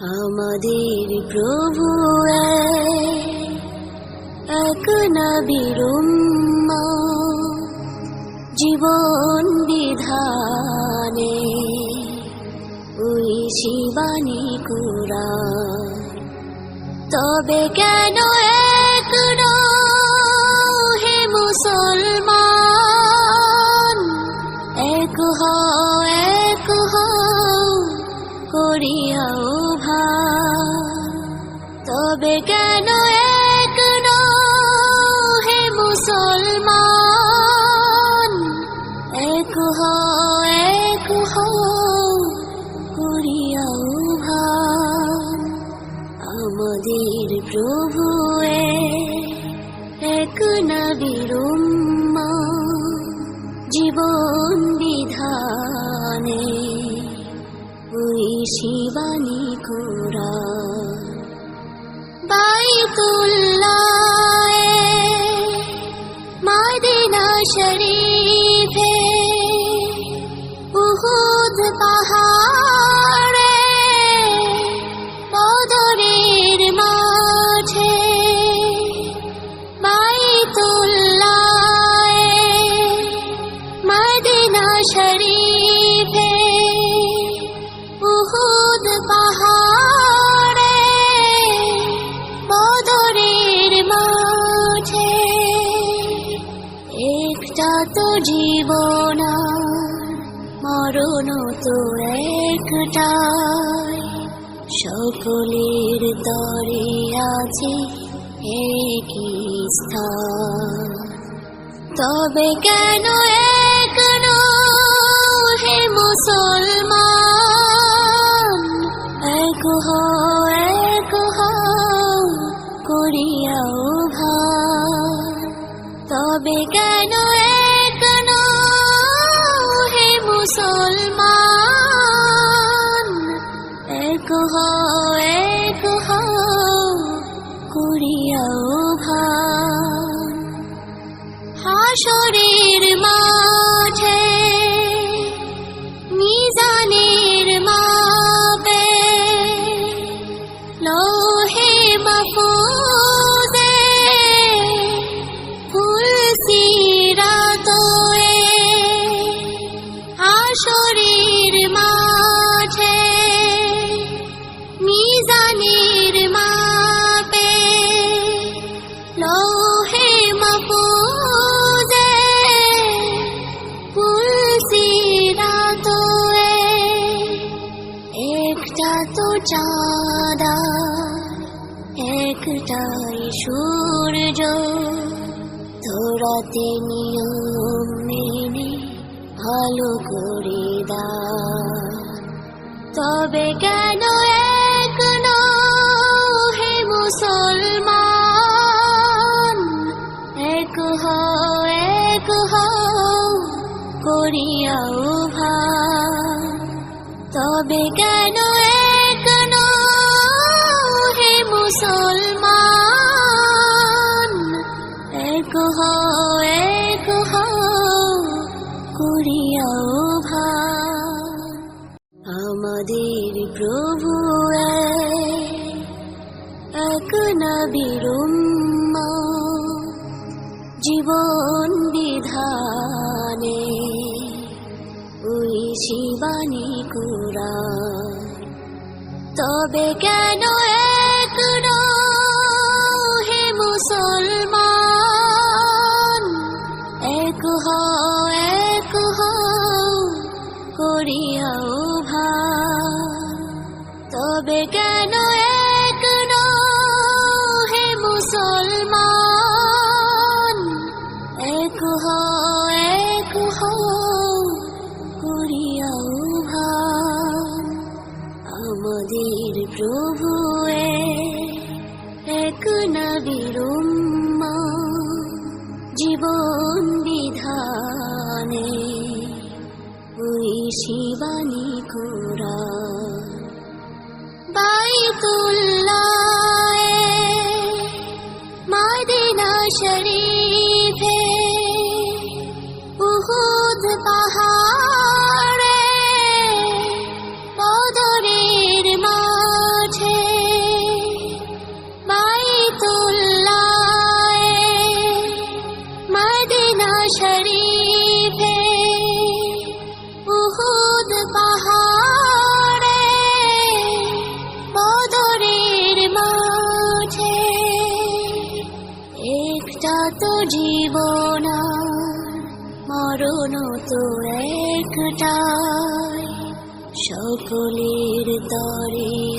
আমাদের প্রভু এক, এক নবীর জীবন বিধানে। ওই শিবানী কুরা তবে কেন তবে জীবন, মরণ তো একটাই। সকলের তরে আছে একই স্থান। তবে কেন এক হে মুসলমান? এক হও এক হও করিয়াও ভাই তবে কেন এক হে মুসলমান। এক হও এক হও করিয়াও ভাই মাঝে চাঁদা একটাই সূর্য ধরাতে নিয়ম মেনে ভালো করে দা তবে কেন এক হে মুসলমান, এক হও এক হও, করিয়াও ভাই তবে কেন নবীর জীবন বিধানে ওই শিবানী কুরা তবে কেন এক হে মুসলমান এক হও এক হও করিয়াও ভাই তবে কেন আমাদের প্রভু এক নবীর জীবন বিধানে ওই শিবানী কোরা বাইতুল্লাহ মাদিনা শরীফে উহুদ পাহাড়ে তো জীবন মরণ তো একটা সকলের তরে